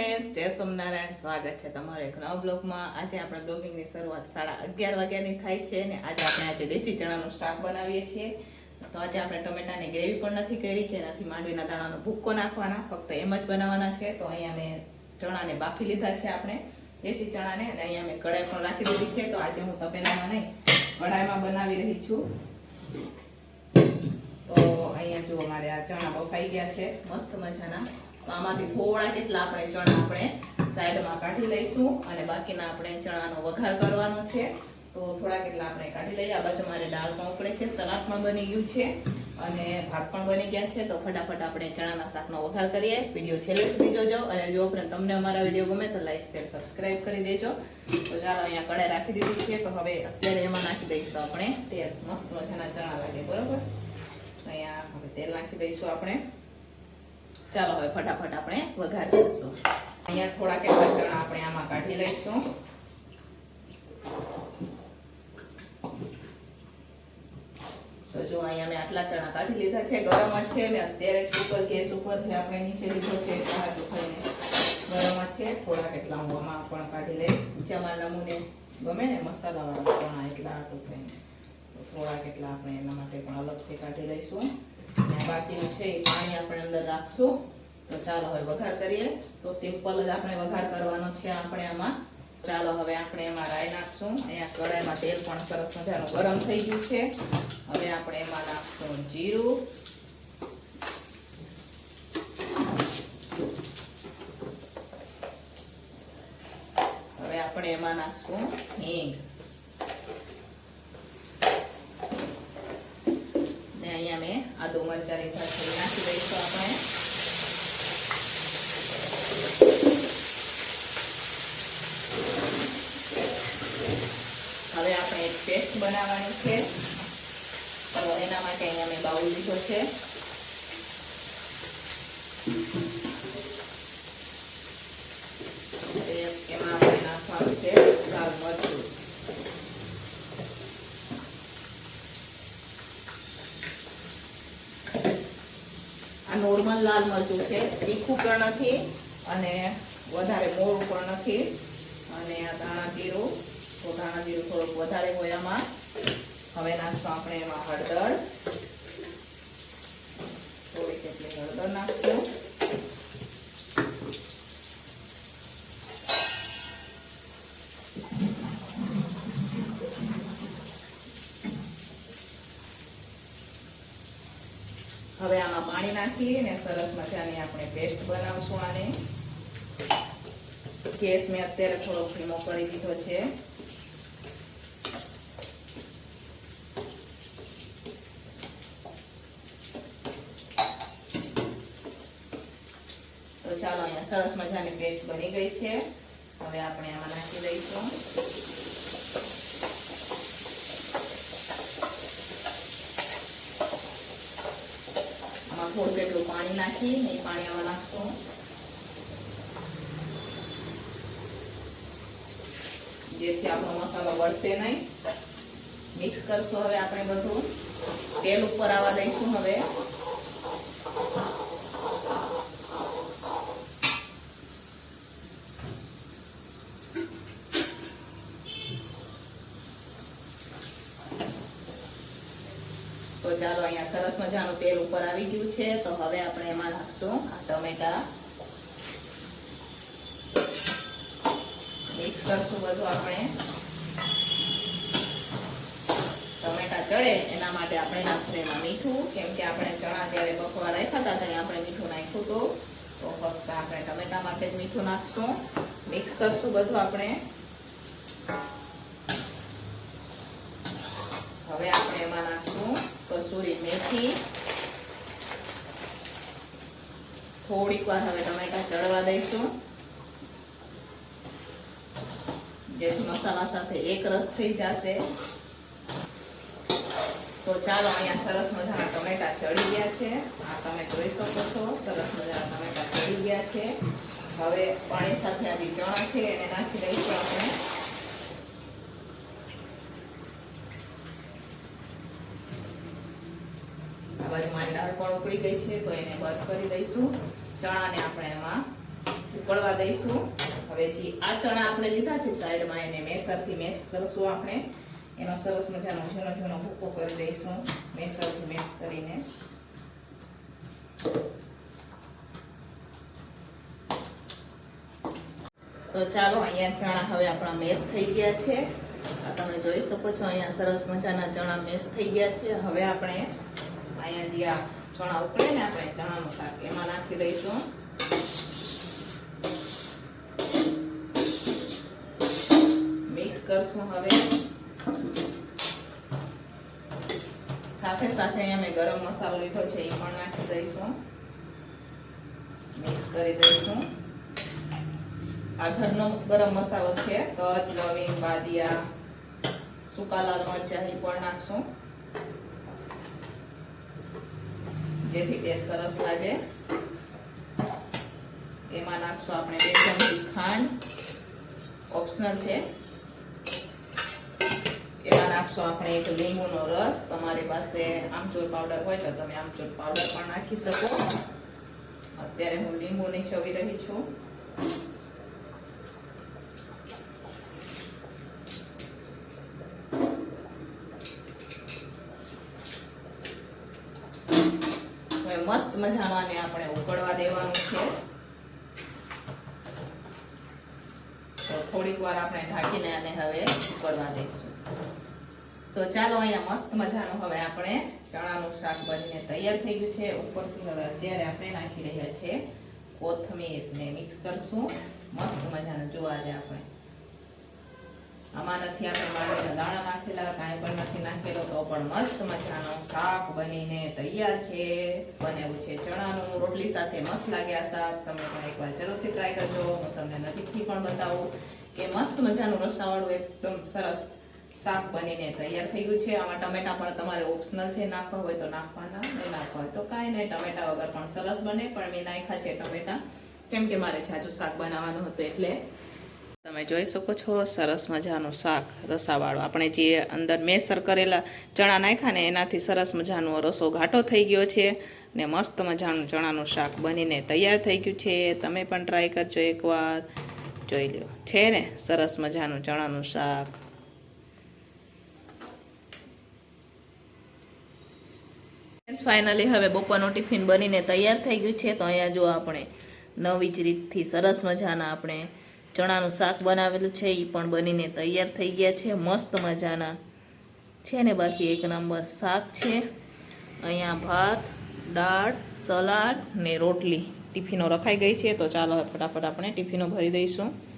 Friends જય સોમનારાયણ, સ્વાગત છે તમારો એક નવા બ્લોગમાં. આજે આપણે બ્લોગિંગની શરૂઆત સાડા અગિયાર વાગ્યાની થાય છે અને આજે આપણે આજે દેશી ચણાનું શાક બનાવીએ છીએ. તો આજે આપણે ટમેટાની ગ્રેવી પણ નથી કરી, કે એનાથી માંડવીના દાણાનો ભૂક્કો નાખવાના. ફક્ત એમ જ બનાવવાના છે. તો અહીંયા મેં ચણાને બાફી લીધા છે આપણે, દેશી ચણાને. અને અહીંયા મેં કઢાઈ પણ રાખી દીધી છે. તો આજે હું તપેલામાં નહીં, કઢાઈમાં બનાવી રહી છું. તો અહીંયા જો મારે આ ચણા બફાઈ ગયા છે. મસ્ત મજાના. આમાંથી થોડા કેટલા આપણે ચણા આપણે સાઈડમાં કાઢી લઈશું અને બાકીના આપણે ચણાનો વઘાર કરવાનો છે. તો થોડા કેટલા આપણે કાઢી લઈએ. આ બાજુ મારે દાળ પણ ઉકળે છે. સલાડ પણ બની ગયું છે અને ભાત પણ બની ગયા છે. તો ફટાફટ આપણે ચણાના શાકનો વઘાર કરીએ. વીડિયો છેલ્લે સુધી જોજો અને જો ઉપરાંત તમને અમારા વીડિયો ગમે તો લાઈક, શેર, સબસ્ક્રાઈબ કરી દેજો. તો ચાલો અહીંયા કડાઈ રાખી દીધી છે. તો હવે અત્યારે એમાં નાખી દઈશું આપણે તેલ. મસ્ત મજાના ચણા લાગે, બરોબર? અહીંયા હવે તેલ નાખી દઈશું આપણે. ચાલો હવે ફટાફટ આપણે વઘાર કરીશું. અહીંયા થોડા કેટલા ચણા આપણે આમાં કાઢી લઈશું. જો અહીંયા મેં આટલા ચણા કાઢી લીધા છે, ગરમ જ છે. મેં અત્યારે જ ઉપર ગેસ ઉપરથી આપણે નીચે લીધો છે, બહાર દુખાઈને ગરમ જ છે. થોડા કેટલા હું આમાં પણ કાઢી લઈશ. જેમાં નમૂને ગમે ને મસાલાવાળા ચણા એટલા આટલું થઈને થોડાક થોડા કેટલા આપણે એના માટે પણ અલગથી કાઢી લઈશું. બાકીનું છે એ પાણી આપણે અંદર રાખશું. તો ચાલો હવે વઘાર કરીએ. તો સિમ્પલ જ આપણે વઘાર કરવાનો છે આપણે આમાં. ચાલો હવે આપણે એમાં રાઈ નાખશું. અહીંયા કડાઈમાં તેલ પણ સરસ મજાનું ગરમ થઈ ગયું છે. હવે આપણે એમાં નાખશું જીરું. હવે આપણે એમાં નાખશું હિંગ ને અહીંયા મેં આદુ મરચાંની ધારી નાખી દઈશું આપણે હવે આપણે એક પેસ્ટ બનાવવાની છે. તો એના માટે અહીંયા મેં બાઉલ લીધો છે. આ નોર્મલ લાલ મરચું છે. તીખું પણ નથી અને વધારે મોળું પણ નથી. અને આ ધાણા જીરું. તો જીરું થોડુંક વધારે હોય આમાં. હવે નાખશું આપણે એમાં હળદર. થોડીક એટલી હળદર નાખશું. હવે આમાં પાણી નાખીએ ને સરસ મજાની આપણે પેસ્ટ બનાવશું આને. ગેસ મેં અત્યારે થોડો ધીમો કરી દીધો છે તો ચાલો અહીંયા સરસ મજાની પેસ્ટ બની ગઈ છે. હવે આપણે આમાં નાખી દઈશું. આમાં થોડું કેટલું પાણી નાખી એ પાણી આમાં નાખશું. જેથી આપણો મસાલો વળશે નહીં. મિક્સ કરશું હવે આપણે બધું. તેલ ઉપર આવવા દઈશું હવે. ચાલો અહીંયા સરસ મજાનું તેલ ઉપર આવી ગયું છે. તો હવે આપણે એમાં નાખશું આ ટમેટા. મિક્સ કરશું બધું આપણે. ટમેટા ચડે, એના માટે આપણે નાખશું એમાં મીઠું. કેમ કે આપણે ચણા જ્યારે બફવા રાખ્યા હતા ત્યારે આપણે મીઠું નાખ્યું હતું. તો ફક્ત આપણે ટમેટા માટે જ મીઠું નાખશું. મિક્સ કરશું બધું આપણે. હવે આપણે એમાં નાખશું કસૂરી મેથી. થોડીક વાર હવે ટમેટા ચડવા દઈશું. જેથી મસાલા સાથે એક રસ થઈ જશે. તો ચાલો અહીંયા સરસ મજાના ટમેટા ચડી ગયા છે. આ તમે જોઈ શકો છો, સરસ મજાના ટમેટા ચડી ગયા છે. હવે પાણી સાથે આ જે ચણા છે એને નાખી દઈશું આપણે આ બાજુ મારી દાળ પણ ઉકળી ગઈ છે, તો એને બંધ કરી દઈશું. ચણાને આપણે એમાં ઉકળવા દઈશું. હવે જે આ ચણા આપણે લીધા છે સાઈડમાં, એને મેસરથી મેસ કરશું આપણે. એનો સરસ મજાનો ઝીણો ઝીણો ભૂકો કરી દઈશું, મેસરથી મેસ કરીને. તો ચાલો, અહીંયા ચણા હવે આપણા મેસ થઈ ગયા છે. આ તમે જોઈ શકો છો, અહીંયા સરસ મજાના ચણા મેસ થઈ ગયા છે. હવે આપણે અહીંયા જે આ ચણા ઉકળે ને આપણે ચણાનું શાક એમાં નાખી દઈશું. મિક્સ કરશું હવે. સાથે સાથે અહીંયા મેં ગરમ મસાલો લીધો છે, એ પણ નાખી દઈશું. મિક્સ કરી દઈશું. આ ઘરનો ગરમ મસાલો છે કચ લવિંગ, બાદિયા, સૂકા લાલ મરચાં એ પણ નાખશું. જેથી ટેસ્ટ સરસ લાગે. એમાં નાખશું આપણે બે ચમચી ખાંડ. ઓપ્શનલ છે. એમાં નાખશું આપણે એક લીંબુનો રસ. તમારી પાસે આમચૂર પાવડર હોય તો તમે આમચૂર પાવડર પણ નાખી શકો. અત્યારે હું લીંબુ છવી રહી છું હવે મસ્ત મજાનો આપણે ઉકળવા દેવાનું છે. તો થોડીક વાર આપણે ઢાંકીને આને હવે ઉકળવા દઈશું. તો ચાલો અહીંયા મસ્ત મજાનું હવે આપણે ચણાનું શાક બનીને તૈયાર થઈ ગયું છે. ઉપરથી હવે અત્યારે આપણે નાખી રહ્યા છે કોથમીરને મિક્સ કરશું. મસ્ત મજાનું. જોવા આજે આપણે આમાં નથી આપણે દાણા નાખેલા, કાંઈ પણ નથી નાખેલો, તો પણ મસ્ત મજાનો શાક બનીને તૈયાર છે. બનેવું છે ચણાનું રોટલી સાથે મસ્ત લાગે આ શાક. તમે પણ એકવાર જરૂરથી ટ્રાય કરજો. હું તમને નજીકથી પણ બતાવું કે મસ્ત મજાનું રસાવાળું એકદમ સરસ શાક બનીને તૈયાર થઈ ગયું છે. આમાં ટમેટા પણ તમારે ઓપ્શનલ છે. નાખવા હોય તો નાખવાના, નહીં નાખવા હોય તો કાંઈ નહીં. ટમેટા વગર પણ સરસ બને. પણ મેં નાખ્યા છે ટમેટા. કેમ કે મારે જાજુ શાક બનાવવાનું હતું એટલે તમે જોઈ શકો છો, સરસ મજાનું શાક, રસાવાળું. આપણે જે અંદર મેસર કરેલા ચણા નાખ્યા ને એનાથી સરસ મજાનો રસો ઘાટો થઈ ગયો છે ને મસ્ત મજાનું ચણાનું શાક બનીને તૈયાર થઈ ગયું છે. તમે પણ ટ્રાય કરજો એકવાર. જોઈ લો છે ને? સરસ મજાનું ચણાનું શાક. ફાઇનલી હવે બપોરનું ટિફિન બનીને તૈયાર થઈ ગયું છે. તો અહીંયા જો આપણે નવી જ રીતથી સરસ મજાના આપણે ચણાનું શાક બનાવેલું છે એ પણ બનીને તૈયાર થઈ ગયા છે, મસ્ત મજાના. છે ને બાકી એક નંબર શાક છે. અહીંયા ભાત, દાળ, સલાડ ને રોટલી. ટિફિનો રખાઈ ગઈ છે, તો ચાલો ફટાફટ આપણે ટિફિનો ભરી દઈશું.